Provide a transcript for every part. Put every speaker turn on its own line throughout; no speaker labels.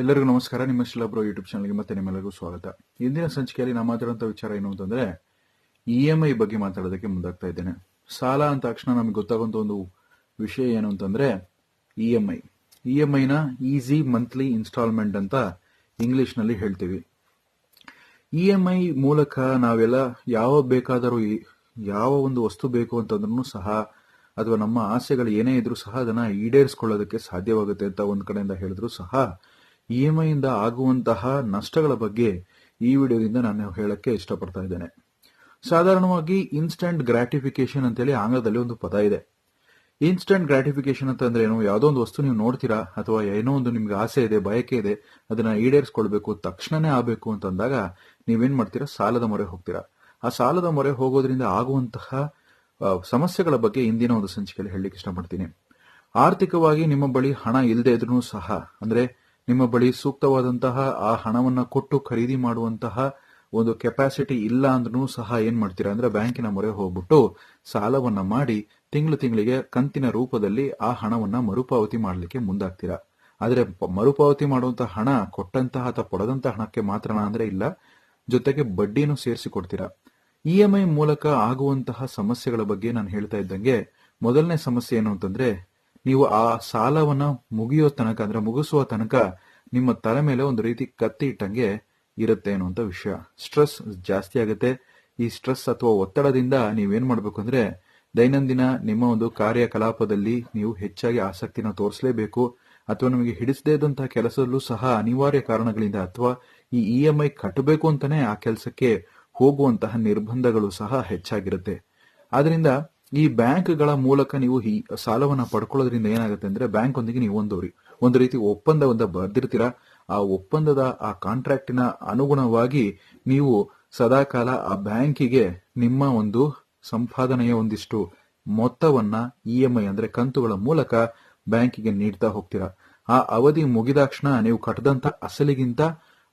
ಎಲ್ಲರಿಗೂ ನಮಸ್ಕಾರ. ನಿಮ್ಮ ಶಿಲಾಬ್ರೋ ಯೂಟ್ಯೂಬ್ ಚಾನಲ್ಗೆ ಮತ್ತೆ ನಿಮ್ಮೆಲ್ಲರಿಗೂ ಸ್ವಾಗತ. ಇಂದಿನ ಸಂಚಿಕೆಯಲ್ಲಿ ನಾವು ಮಾತಾಡುವಂಥ ವಿಚಾರ ಏನು ಅಂತಂದ್ರೆ ಇ ಎಂ ಐ ಬಗ್ಗೆ ಮಾತಾಡೋದಕ್ಕೆ ಮುಂದಾಗ್ತಾ ಇದ್ದೇನೆ. ಸಾಲ ಅಂತ ತಕ್ಷಣ ನಮಗೆ ಗೊತ್ತಾಗುವಂಥ ಒಂದು ವಿಷಯ ಏನು ಅಂತಂದ್ರೆ E M I E M ಐನ ಈಸಿ ಮಂತ್ಲಿ ಇನ್ಸ್ಟಾಲ್ಮೆಂಟ್ ಅಂತ ಇಂಗ್ಲಿಷ್ನಲ್ಲಿ ಹೇಳ್ತೀವಿ. ಇ ಎಂ ಐ ಮೂಲಕ ನಾವೆಲ್ಲ ಯಾವ ಬೇಕಾದರೂ ಯಾವ ಒಂದು ವಸ್ತು ಬೇಕು ಅಂತಂದ್ರೂ ಸಹ, ಅಥವಾ ನಮ್ಮ ಆಸೆಗಳು ಏನೇ ಇದ್ರೂ ಸಹ ಅದನ್ನ ಈಡೇರಿಸ್ಕೊಳ್ಳೋದಕ್ಕೆ ಸಾಧ್ಯವಾಗುತ್ತೆ ಅಂತ ಒಂದು ಕಡೆಯಿಂದ ಹೇಳಿದ್ರು ಸಹ ಇ ಎಂ ಐಯಿಂದ ಆಗುವಂತಹ ನಷ್ಟಗಳ ಬಗ್ಗೆ ಈ ವಿಡಿಯೋದಿಂದ ನಾನು ಹೇಳಕ್ಕೆ ಇಷ್ಟಪಡ್ತಾ ಇದ್ದೇನೆ. ಸಾಧಾರಣವಾಗಿ ಇನ್ಸ್ಟಂಟ್ ಗ್ರಾಟಿಫಿಕೇಶನ್ ಅಂತೇಳಿ ಆಂಗ್ಲದಲ್ಲಿ ಒಂದು ಪದ ಇದೆ. ಇನ್ಸ್ಟಂಟ್ ಗ್ರಾಟಿಫಿಕೇಶನ್ ಅಂತಂದ್ರೆ ಏನು? ಯಾವುದೋ ಒಂದು ವಸ್ತು ನೀವು ನೋಡ್ತೀರಾ? ಅಥವಾ ಏನೋ ಒಂದು ನಿಮ್ಗೆ ಆಸೆ ಇದೆ, ಬಯಕೆ ಇದೆ, ಅದನ್ನ ಈಡೇರಿಸ್ಕೊಳ್ಬೇಕು, ತಕ್ಷಣನೇ ಆಗಬೇಕು ಅಂತ ಅಂದಾಗ ನೀವೇನ್ ಮಾಡ್ತೀರಾ? ಸಾಲದ ಮೊರೆ ಹೋಗ್ತೀರಾ. ಆ ಸಾಲದ ಮೊರೆ ಹೋಗೋದ್ರಿಂದ ಆಗುವಂತಹ ಸಮಸ್ಯೆಗಳ ಬಗ್ಗೆ ಇಂದಿನ ಒಂದು ಸಂಚಿಕೆಯಲ್ಲಿ ಹೇಳಲಿಕ್ಕೆ ಇಷ್ಟಪಡ್ತೀನಿ. ಆರ್ಥಿಕವಾಗಿ ನಿಮ್ಮ ಬಳಿ ಹಣ ಇಲ್ಲದೆ ಇದ್ರೂ ಸಹ, ಅಂದ್ರೆ ನಿಮ್ಮ ಬಳಿ ಸೂಕ್ತವಾದಂತಹ ಆ ಹಣವನ್ನು ಕೊಟ್ಟು ಖರೀದಿ ಮಾಡುವಂತಹ ಒಂದು ಕೆಪಾಸಿಟಿ ಇಲ್ಲ ಅಂದ್ರೂ ಸಹ ಏನ್ ಮಾಡ್ತೀರಾ ಅಂದ್ರೆ ಬ್ಯಾಂಕಿನ ಮೊರೆ ಹೋಗ್ಬಿಟ್ಟು ಸಾಲವನ್ನ ಮಾಡಿ ತಿಂಗಳು ತಿಂಗಳಿಗೆ ಕಂತಿನ ರೂಪದಲ್ಲಿ ಆ ಹಣವನ್ನ ಮರುಪಾವತಿ ಮಾಡಲಿಕ್ಕೆ ಮುಂದಾಗ್ತೀರಾ? ಆದರೆ ಮರುಪಾವತಿ ಮಾಡುವಂತಹ ಹಣ, ಕೊಟ್ಟಂತಹ ಅಥವಾ ಕೊಡದಂತಹ ಹಣಕ್ಕೆ ಮಾತ್ರ ಅಂದ್ರೆ ಇಲ್ಲ, ಜೊತೆಗೆ ಬಡ್ಡಿನೂ ಸೇರಿಸಿ ಕೊಡ್ತೀರಾ ಇ ಎಂ ಐ ಮೂಲಕ ಆಗುವಂತಹ ಸಮಸ್ಯೆಗಳ ಬಗ್ಗೆ ನಾನು ಹೇಳ್ತಾ ಇದ್ದಂಗೆ ಮೊದಲನೇ ಸಮಸ್ಯೆ ಏನು ಅಂತಂದ್ರೆ ನೀವು ಆ ಸಾಲವನ್ನ ಮುಗಿಯೋ ತನಕ, ಅಂದ್ರೆ ಮುಗಿಸುವ ತನಕ ನಿಮ್ಮ ತಲೆ ಮೇಲೆ ಒಂದು ರೀತಿ ಕತ್ತಿ ಇಟ್ಟಂಗೆ ಇರುತ್ತೆ ಅನ್ನುವಂತ ವಿಷಯ. ಸ್ಟ್ರೆಸ್ ಜಾಸ್ತಿ ಆಗುತ್ತೆ. ಈ ಸ್ಟ್ರೆಸ್ ಅಥವಾ ಒತ್ತಡದಿಂದ ನೀವೇನ್ ಮಾಡ್ಬೇಕು ಅಂದ್ರೆ, ದೈನಂದಿನ ನಿಮ್ಮ ಒಂದು ಕಾರ್ಯಕಲಾಪದಲ್ಲಿ ನೀವು ಹೆಚ್ಚಾಗಿ ಆಸಕ್ತಿನ ತೋರಿಸಲೇಬೇಕು. ಅಥವಾ ನಿಮಗೆ ಹಿಡಿಸದೇ ಇದ್ದಂತಹ ಕೆಲಸದಲ್ಲೂ ಸಹ ಅನಿವಾರ್ಯ ಕಾರಣಗಳಿಂದ ಅಥವಾ ಈ ಇ ಎಂ ಐ ಕಟ್ಟಬೇಕು ಅಂತಾನೆ ಆ ಕೆಲಸಕ್ಕೆ ಹೋಗುವಂತಹ ನಿರ್ಬಂಧಗಳು ಸಹ ಹೆಚ್ಚಾಗಿರುತ್ತೆ. ಆದ್ರಿಂದ ಈ ಬ್ಯಾಂಕ್ಗಳ ಮೂಲಕ ನೀವು ಈ ಸಾಲವನ್ನ ಪಡ್ಕೊಳ್ಳೋದ್ರಿಂದ ಏನಾಗುತ್ತೆ ಅಂದ್ರೆ ಬ್ಯಾಂಕ್ ಒಂದಿಗೆ ನೀವು ಒಂದು ರಿ- ಒಂದು ರೀತಿ ಒಪ್ಪಂದವನ್ನ ಬರ್ದಿರ್ತೀರಾ, ಆ ಒಪ್ಪಂದದ, ಆ ಕಾಂಟ್ರಾಕ್ಟಿನ ಅನುಗುಣವಾಗಿ ನೀವು ಸದಾಕಾಲ ಆ ಬ್ಯಾಂಕಿಗೆ ನಿಮ್ಮ ಒಂದು ಸಂಪಾದನೆಯ ಒಂದಿಷ್ಟು ಮೊತ್ತವನ್ನ ಇ ಅಂದ್ರೆ ಕಂತುಗಳ ಮೂಲಕ ಬ್ಯಾಂಕಿಗೆ ನೀಡ್ತಾ ಹೋಗ್ತೀರಾ. ಆ ಅವಧಿ ಮುಗಿದಾಕ್ಷಣ ನೀವು ಕಟ್ಟದಂತ ಅಸಲಿಗಿಂತ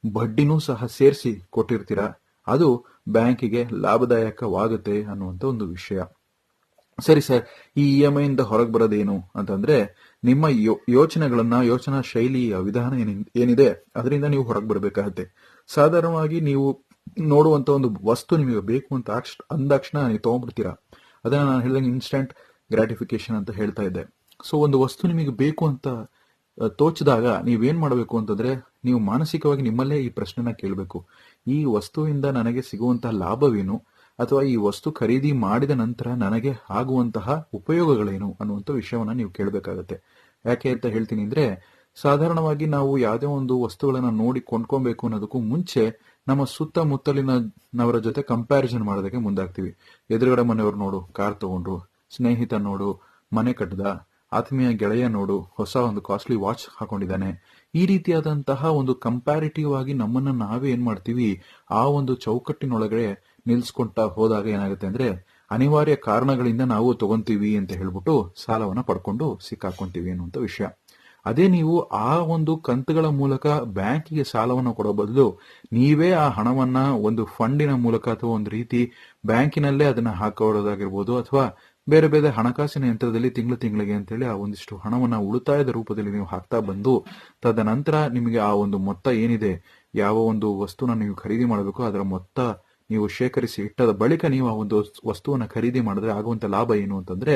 ಬಡ್ಡಿನೂ ಸಹ ಸೇರಿಸಿ ಕೊಟ್ಟಿರ್ತೀರಾ. ಅದು ಬ್ಯಾಂಕಿಗೆ ಲಾಭದಾಯಕವಾಗುತ್ತೆ ಅನ್ನುವಂತ ಒಂದು ವಿಷಯ. ಸರಿ ಸರ್, ಈ ಇ ಎಂ ಐಯಿಂದ ಹೊರಗೆ ಬರೋದೇನು ಅಂತಂದ್ರೆ, ನಿಮ್ಮ ಯೋಚನೆಗಳನ್ನ, ಯೋಚನಾ ಶೈಲಿಯ ವಿಧಾನ ಏನಿ- ಏನಿದೆ, ಅದರಿಂದ ನೀವು ಹೊರಗೆ ಬರಬೇಕಾಗತ್ತೆ. ಸಾಧಾರಣವಾಗಿ ನೀವು ನೋಡುವಂತ ಒಂದು ವಸ್ತು ನಿಮಗೆ ಬೇಕು ಅಂತ ಅಂದಾಕ್ಷಣ ನೀವು ತಗೊಂಡ್ಬಿಡ್ತೀರಾ? ಅದನ್ನ ನಾನು ಹೇಳಿದಂಗೆ ಇನ್ಸ್ಟಂಟ್ ಗ್ರಾಟಿಫಿಕೇಶನ್ ಅಂತ ಹೇಳ್ತಾ ಇದ್ದೆ. ಸೊ ಒಂದು ವಸ್ತು ನಿಮಗೆ ಬೇಕು ಅಂತ ತೋಚಿದಾಗ ನೀವೇನ್ ಮಾಡಬೇಕು ಅಂತಂದ್ರೆ, ನೀವು ಮಾನಸಿಕವಾಗಿ ನಿಮ್ಮಲ್ಲೇ ಈ ಪ್ರಶ್ನೆನ ಕೇಳಬೇಕು. ಈ ವಸ್ತುವಿಂದ ನನಗೆ ಸಿಗುವಂತಹ ಲಾಭವೇನು? ಅಥವಾ ಈ ವಸ್ತು ಖರೀದಿ ಮಾಡಿದ ನಂತರ ನನಗೆ ಆಗುವಂತಹ ಉಪಯೋಗಗಳೇನು ಅನ್ನುವಂಥ ವಿಷಯವನ್ನ ನೀವು ಕೇಳಬೇಕಾಗತ್ತೆ. ಯಾಕೆ ಅಂತ ಹೇಳ್ತೀನಿ ಅಂದ್ರೆ, ಸಾಧಾರಣವಾಗಿ ನಾವು ಯಾವುದೇ ಒಂದು ವಸ್ತುಗಳನ್ನ ನೋಡಿ ಕೊಂಡ್ಕೊಬೇಕು ಅನ್ನೋದಕ್ಕೂ ಮುಂಚೆ ನಮ್ಮ ಸುತ್ತಮುತ್ತಲಿನವರ ಜೊತೆ ಕಂಪ್ಯಾರಿಸನ್ ಮಾಡೋದಕ್ಕೆ ಮುಂದಾಗ್ತೀವಿ. ಎದುರುಗಡೆ ಮನೆಯವರು ನೋಡು, ಕಾರ್ ತಗೊಂಡ್ರು ಸ್ನೇಹಿತ ನೋಡು, ಮನೆ ಕಟ್ಟದ ಆತ್ಮೀಯ ಗೆಳೆಯ ನೋಡು, ಹೊಸ ಒಂದು ಕಾಸ್ಟ್ಲಿ ವಾಚ್ ಹಾಕೊಂಡಿದ್ದಾನೆ. ಈ ರೀತಿಯಾದಂತಹ ಒಂದು ಕಂಪ್ಯಾರಿಟಿವ್ ಆಗಿ ನಮ್ಮನ್ನ ನಾವೇ ಏನ್ ಮಾಡ್ತೀವಿ? ಆ ಒಂದು ಚೌಕಟ್ಟಿನೊಳಗಡೆ ನಿಲ್ಸ್ಕೊಂತ ಹೋದಾಗ ಏನಾಗುತ್ತೆ ಅಂದ್ರೆ ಅನಿವಾರ್ಯ ಕಾರಣಗಳಿಂದ ನಾವು ತಗೊಂತೀವಿ ಅಂತ ಹೇಳ್ಬಿಟ್ಟು ಸಾಲವನ್ನ ಪಡ್ಕೊಂಡು ಸಿಕ್ಕಾಕೊಂತೀವಿ ಅನ್ನುವಂಥ ವಿಷಯ. ಅದೇ ನೀವು ಆ ಒಂದು ಕಂತುಗಳ ಮೂಲಕ ಬ್ಯಾಂಕಿಗೆ ಸಾಲವನ್ನು ಕೊಡೋ ಬದಲು ನೀವೇ ಆ ಹಣವನ್ನ ಒಂದು ಫಂಡಿನ ಮೂಲಕ ಅಥವಾ ಒಂದು ರೀತಿ ಬ್ಯಾಂಕಿನಲ್ಲೇ ಅದನ್ನ ಹಾಕೋದಾಗಿರ್ಬೋದು ಅಥವಾ ಬೇರೆ ಬೇರೆ ಹಣಕಾಸಿನ ಯಂತ್ರದಲ್ಲಿ ತಿಂಗಳು ತಿಂಗಳಿಗೆ ಅಂತೇಳಿ ಆ ಒಂದಿಷ್ಟು ಹಣವನ್ನ ಉಳಿತಾಯದ ರೂಪದಲ್ಲಿ ನೀವು ಹಾಕ್ತಾ ಬಂದು ತದನಂತರ ನಿಮಗೆ ಆ ಒಂದು ಮೊತ್ತ ಏನಿದೆ, ಯಾವ ಒಂದು ವಸ್ತುನ ನೀವು ಖರೀದಿ ಮಾಡಬೇಕು ಅದರ ಮೊತ್ತ ನೀವು ಶೇಖರಿಸಿ ಇಟ್ಟದ ಬಳಿಕ ನೀವು ಆ ಒಂದು ವಸ್ತುವನ್ನು ಖರೀದಿ ಮಾಡಿದ್ರೆ ಆಗುವಂತ ಲಾಭ ಏನು ಅಂತಂದ್ರೆ,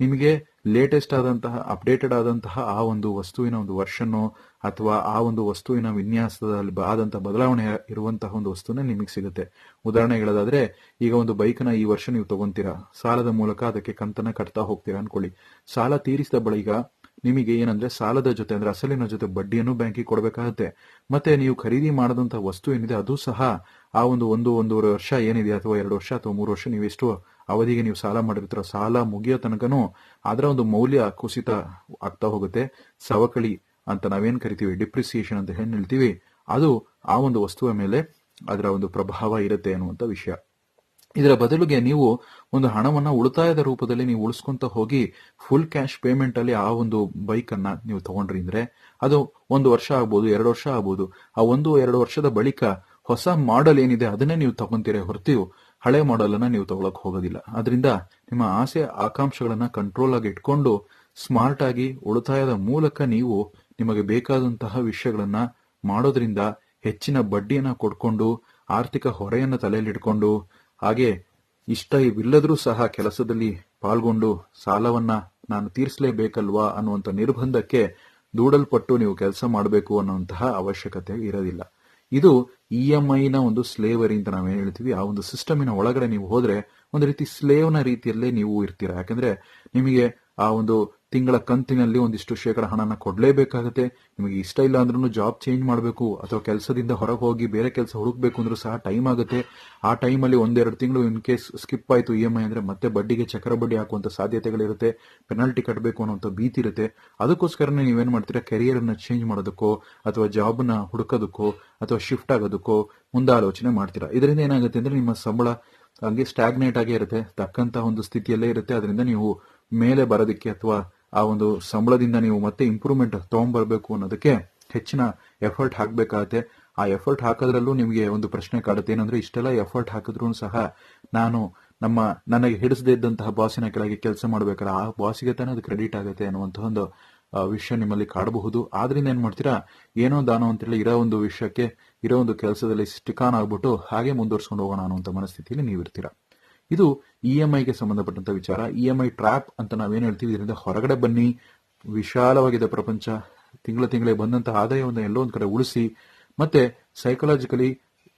ನಿಮಗೆ ಲೇಟೆಸ್ಟ್ ಆದಂತಹ ಅಪ್ಡೇಟೆಡ್ ಆದಂತಹ ಆ ಒಂದು ವಸ್ತುವಿನ ಒಂದು ವರ್ಷನ್ನು ಅಥವಾ ಆ ಒಂದು ವಸ್ತುವಿನ ವಿನ್ಯಾಸದಲ್ಲಿ ಆದಂತಹ ಬದಲಾವಣೆ ಇರುವಂತಹ ಒಂದು ವಸ್ತುನೇ ನಿಮಗೆ ಸಿಗುತ್ತೆ. ಉದಾಹರಣೆ ಹೇಳೋದಾದ್ರೆ, ಈಗ ಒಂದು ಬೈಕ್ನ ಈ ವರ್ಷ ನೀವು ತಗೊಂತೀರಾ, ಸಾಲದ ಮೂಲಕ ಅದಕ್ಕೆ ಕಂತನ್ನ ಕಟ್ತಾ ಹೋಗ್ತೀರಾ ಅನ್ಕೊಳ್ಳಿ. ಸಾಲ ತೀರಿಸಿದ ಬಳಿಕ ನಿಮಗೆ ಏನಂದ್ರೆ ಸಾಲದ ಜೊತೆ ಅಂದ್ರೆ ಅಸಲಿನ ಜೊತೆ ಬಡ್ಡಿಯನ್ನು ಬ್ಯಾಂಕಿಗೆ ಕೊಡಬೇಕಾಗುತ್ತೆ. ಮತ್ತೆ ನೀವು ಖರೀದಿ ಮಾಡದಂತ ವಸ್ತು ಏನಿದೆ ಅದು ಸಹ ಆ ಒಂದು ಒಂದು, ಒಂದೂವರೆ ವರ್ಷ ಏನಿದೆ ಅಥವಾ ಎರಡು ವರ್ಷ ಅಥವಾ ಮೂರು ವರ್ಷ ನೀವು ಎಷ್ಟು ಅವಧಿಗೆ ನೀವು ಸಾಲ ಮಾಡಿರ್ತೀರೋ, ಸಾಲ ಮುಗಿಯೋ ತನಕನೂ ಅದರ ಒಂದು ಮೌಲ್ಯ ಕುಸಿತ ಆಗ್ತಾ ಹೋಗುತ್ತೆ. ಸವಕಳಿ ಅಂತ ನಾವೇನ್ ಕರಿತೀವಿ? ಡಿಪ್ರಿಸಿಯೇಷನ್ ಅಂತ ಹೇಳ್ತೀವಿ. ಅದು ಆ ಒಂದು ವಸ್ತುವ ಮೇಲೆ ಅದರ ಒಂದು ಪ್ರಭಾವ ಇರುತ್ತೆ ಅನ್ನುವಂತ ವಿಷಯ. ಇದರ ಬದಲಿಗೆ ನೀವು ಒಂದು ಹಣವನ್ನ ಉಳಿತಾಯದ ರೂಪದಲ್ಲಿ ನೀವು ಉಳಿಸ್ಕೊಂತ ಹೋಗಿ ಫುಲ್ ಕ್ಯಾಶ್ ಪೇಮೆಂಟ್ ಅಲ್ಲಿ ಆ ಒಂದು ಬೈಕ್ ಅನ್ನ ನೀವು ತಗೊಂಡ್ರಿ ಅಂದ್ರೆ ಅದು ಒಂದು ವರ್ಷ ಆಗ್ಬೋದು, ಎರಡು ವರ್ಷ ಆಗ್ಬೋದು. ಆ ಒಂದು, ಎರಡು ವರ್ಷದ ಬಳಿಕ ಹೊಸ ಮಾಡೆಲ್ ಏನಿದೆ ಅದನ್ನೇ ನೀವು ತಗೊಂತೀರ ಹೊರತು ಹಳೆ ಮಾಡೆಲ್ ಅನ್ನ ನೀವು ತಗೊಳಕ್ ಹೋಗೋದಿಲ್ಲ. ಅದರಿಂದ ನಿಮ್ಮ ಆಸೆ, ಆಕಾಂಕ್ಷೆಗಳನ್ನ ಕಂಟ್ರೋಲ್ ಆಗಿ ಇಟ್ಕೊಂಡು ಸ್ಮಾರ್ಟ್ ಆಗಿ ಉಳಿತಾಯದ ಮೂಲಕ ನೀವು ನಿಮಗೆ ಬೇಕಾದಂತಹ ವಿಷಯಗಳನ್ನ ಮಾಡೋದ್ರಿಂದ ಹೆಚ್ಚಿನ ಬಡ್ಡಿಯನ್ನ ಕೊಡ್ಕೊಂಡು, ಆರ್ಥಿಕ ಹೊರೆಯನ್ನ ತಲೆಯಲ್ಲಿಟ್ಕೊಂಡು ಹಾಗೆ ಇಷ್ಟ ಇವಿಲ್ಲದರೂ ಸಹ ಕೆಲಸದಲ್ಲಿ ಪಾಲ್ಗೊಂಡು ಸಾಲವನ್ನ ನಾನು ತೀರಿಸಲೇಬೇಕಲ್ವಾ ಅನ್ನುವಂಥ ನಿರ್ಬಂಧಕ್ಕೆ ದೂಡಲ್ಪಟ್ಟು ನೀವು ಕೆಲಸ ಮಾಡಬೇಕು ಅನ್ನುವಂತಹ ಅವಶ್ಯಕತೆ ಇರೋದಿಲ್ಲ. ಇದು ಇ ಎಂ ಐನ ಒಂದು ಸ್ಲೇವರಿ ಅಂತ ನಾವೇನು ಹೇಳ್ತೀವಿ, ಆ ಒಂದು ಸಿಸ್ಟಮಿನ ಒಳಗಡೆ ನೀವು ಹೋದ್ರೆ ಒಂದು ರೀತಿ ಸ್ಲೇವ್ನ ರೀತಿಯಲ್ಲೇ ನೀವು ಇರ್ತೀರಾ? ಯಾಕಂದ್ರೆ ನಿಮಗೆ ಆ ಒಂದು ತಿಂಗಳ ಕಂತಿನಲ್ಲಿ ಒಂದಿಷ್ಟು ಶೇಕಡ ಹಣನ ಕೊಡಲೇಬೇಕಾಗುತ್ತೆ. ನಿಮಗೆ ಇಷ್ಟ ಇಲ್ಲ ಅಂದ್ರೂ ಜಾಬ್ ಚೇಂಜ್ ಮಾಡಬೇಕು, ಅಥವಾ ಕೆಲಸದಿಂದ ಹೊರಗೆ ಹೋಗಿ ಬೇರೆ ಕೆಲಸ ಹುಡುಕ್ಬೇಕು ಅಂದ್ರೂ ಸಹ ಟೈಮ್ ಆಗುತ್ತೆ. ಆ ಟೈಮಲ್ಲಿ ಒಂದೆರಡು ತಿಂಗಳು ಇನ್ ಕೇಸ್ ಸ್ಕಿಪ್ ಆಯಿತು ಇ ಎಂ ಐ ಅಂದ್ರೆ ಮತ್ತೆ ಬಡ್ಡಿಗೆ ಚಕ್ರ ಬಡ್ಡಿ ಹಾಕುವಂಥ ಸಾಧ್ಯತೆಗಳಿರುತ್ತೆ. ಪೆನಾಲ್ಟಿ ಕಟ್ಟಬೇಕು ಅನ್ನೋಂಥ ಭೀತಿ ಇರುತ್ತೆ. ಅದಕ್ಕೋಸ್ಕರನೇ ನೀವೇನು ಮಾಡ್ತೀರಾ? ಕೆರಿಯರ್ ಅನ್ನ ಚೇಂಜ್ ಮಾಡೋದಕ್ಕೋ, ಅಥವಾ ಜಾಬ್ನ ಹುಡುಕೋದಕ್ಕೋ, ಅಥವಾ ಶಿಫ್ಟ್ ಆಗೋದಕ್ಕೋ ಮುಂದಾಲೋಚನೆ ಮಾಡ್ತೀರಾ? ಇದರಿಂದ ಏನಾಗುತ್ತೆ ಅಂದ್ರೆ ನಿಮ್ಮ ಸಂಬಳ ಹಂಗೆ ಸ್ಟಾಗ್ನೇಟ್ ಆಗೇ ಇರುತ್ತೆ. ತಕ್ಕಂತ ಒಂದು ಸ್ಥಿತಿಯಲ್ಲೇ ಇರುತ್ತೆ. ಅದರಿಂದ ನೀವು ಮೇಲೆ ಬರೋದಕ್ಕೆ ಅಥವಾ ಆ ಒಂದು ಸಂಬಳದಿಂದ ನೀವು ಮತ್ತೆ ಇಂಪ್ರೂವ್ಮೆಂಟ್ ತಗೊಂಡ್ಬರ್ಬೇಕು ಅನ್ನೋದಕ್ಕೆ ಹೆಚ್ಚಿನ ಎಫರ್ಟ್ ಹಾಕಬೇಕಾಗತ್ತೆ. ಆ ಎಫರ್ಟ್ ಹಾಕೋದ್ರಲ್ಲೂ ನಿಮಗೆ ಒಂದು ಪ್ರಶ್ನೆ ಕಾಡುತ್ತೆ. ಏನಂದ್ರೆ ಇಷ್ಟೆಲ್ಲ ಎಫರ್ಟ್ ಹಾಕಿದ್ರು ಸಹ ನಾನು ನಮ್ಮ, ನನಗೆ ಹಿಡಿಸದೇ ಇದ್ದಂತಹ ಬಾಸಿನ ಕೆಳಗೆ ಕೆಲಸ ಮಾಡ್ಬೇಕಾದ್ರೆ ಆ ಬಾಸಿಗೆ ತಾನೇ ಅದು ಕ್ರೆಡಿಟ್ ಆಗುತ್ತೆ ಅನ್ನುವಂತಹ ಒಂದು ವಿಷಯ ನಿಮ್ಮಲ್ಲಿ ಕಾಡಬಹುದು. ಆದ್ರಿಂದ ಏನ್ ಮಾಡ್ತೀರಾ? ಏನೋ ದಾನೋ ಅಂತೇಳಿ ಇರೋ ಒಂದು ವಿಷಯಕ್ಕೆ, ಇರೋ ಒಂದು ಕೆಲಸದಲ್ಲಿ ಸ್ಟಿಕಾನ್ ಆಗ್ಬಿಟ್ಟು ಹಾಗೆ ಮುಂದುವರ್ಸ್ಕೊಂಡು ಹೋಗೋಣ ಅನ್ನುವಂಥ ಮನಸ್ಥಿತಿಯಲ್ಲಿ ನೀವಿರ್ತೀರಾ? ಇದು ಇ ಎಂ ಐಗೆ ಸಂಬಂಧಪಟ್ಟಂತ ವಿಚಾರ. ಇ ಎಂ ಐ ಟ್ರ್ಯಾಪ್ ಅಂತ ನಾವೇನು ಹೇಳ್ತೀವಿ? ಇದರಿಂದ ಹೊರಗಡೆ ಬನ್ನಿ ವಿಶಾಲವಾಗಿದೆ ಪ್ರಪಂಚ, ತಿಂಗಳ ತಿಂಗಳೇ ಬಂದಂತಹ ಆದಾಯವನ್ನು ಎಲ್ಲೋ ಒಂದು ಕಡೆ ಉಳಿಸಿ, ಮತ್ತೆ ಸೈಕಲಾಜಿಕಲಿ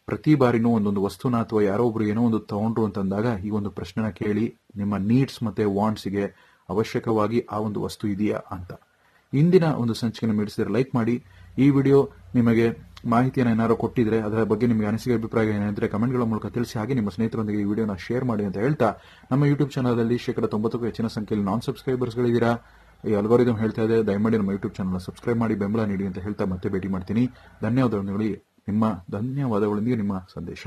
ಪ್ರತಿ ಬಾರಿನೂ ಒಂದೊಂದು ವಸ್ತುನ ಅಥವಾ ಯಾರೋ ಒಬ್ರು ಏನೋ ಒಂದು ತಗೊಂಡ್ರು ಅಂತಂದಾಗ ಈ ಒಂದು ಪ್ರಶ್ನೆನ ಕೇಳಿ ನಿಮ್ಮ ನೀಡ್ಸ್ ಮತ್ತೆ ವಾಂಟ್ಸ್ಗೆ ಅವಶ್ಯಕವಾಗಿ ಆ ಒಂದು ವಸ್ತು ಇದೆಯಾ ಅಂತ. ಇಂದಿನ ಒಂದು ಸಂಚಿಕೆಯನ್ನು ಮೀಡಿಸಿದ್ರೆ ಲೈಕ್ ಮಾಡಿ. ಈ ವಿಡಿಯೋ ನಿಮಗೆ ಮಾಹಿತಿಯನ್ನು ಏನಾದರೂ ಕೊಟ್ಟಿದ್ರೆ, ಅದರ ಬಗ್ಗೆ ನಿಮಗೆ ಅನಿಸಿಕೆ, ಅಭಿಪ್ರಾಯ ಏನಿದ್ರೆ ಕಮೆಂಟ್ಗಳ ಮೂಲಕ ತಿಳಿಸಿ. ಹಾಗೆ ನಿಮ್ಮ ಸ್ನೇಹಿತರೊಂದಿಗೆ ಈ ವಿಡಿಯೋನ ಶೇರ್ ಮಾಡಿ ಅಂತ ಹೇಳ್ತಾ, ನಮ್ಮ ಯೂಟ್ಯೂಬ್ ಚಾನಲಲ್ಲಿ ಶೇಕಡ ತೊಂಬತ್ತಕ್ಕೂ ಹೆಚ್ಚಿನ ಸಂಖ್ಯೆಯಲ್ಲಿ ನಾನ್ ಸಬ್ಸ್ಕ್ರೈಬರ್ಸ್ಗಳಿದ್ದೀರಾ ಈ ಅಲ್ಗೋರಿದಮ್ ಹೇಳ್ತಾ ಇದೆ, ದಯಮಾಡಿ ನಮ್ಮ ಯೂಟ್ಯೂಬ್ ಚಾನಲ್ನ ಸಬ್ಸ್ಕ್ರೈಬ್ ಮಾಡಿ, ಬೆಂಬಲ ನೀಡಿ ಅಂತ ಹೇಳ್ತಾ ಮತ್ತೆ ಭೇಟಿ ಮಾಡ್ತೀನಿ. ಧನ್ಯವಾದಗಳು, ನಿಮ್ಮ ಧನ್ಯವಾದಗಳೊಂದಿಗೆ ನಿಮ್ಮ ಸಂದೇಶ.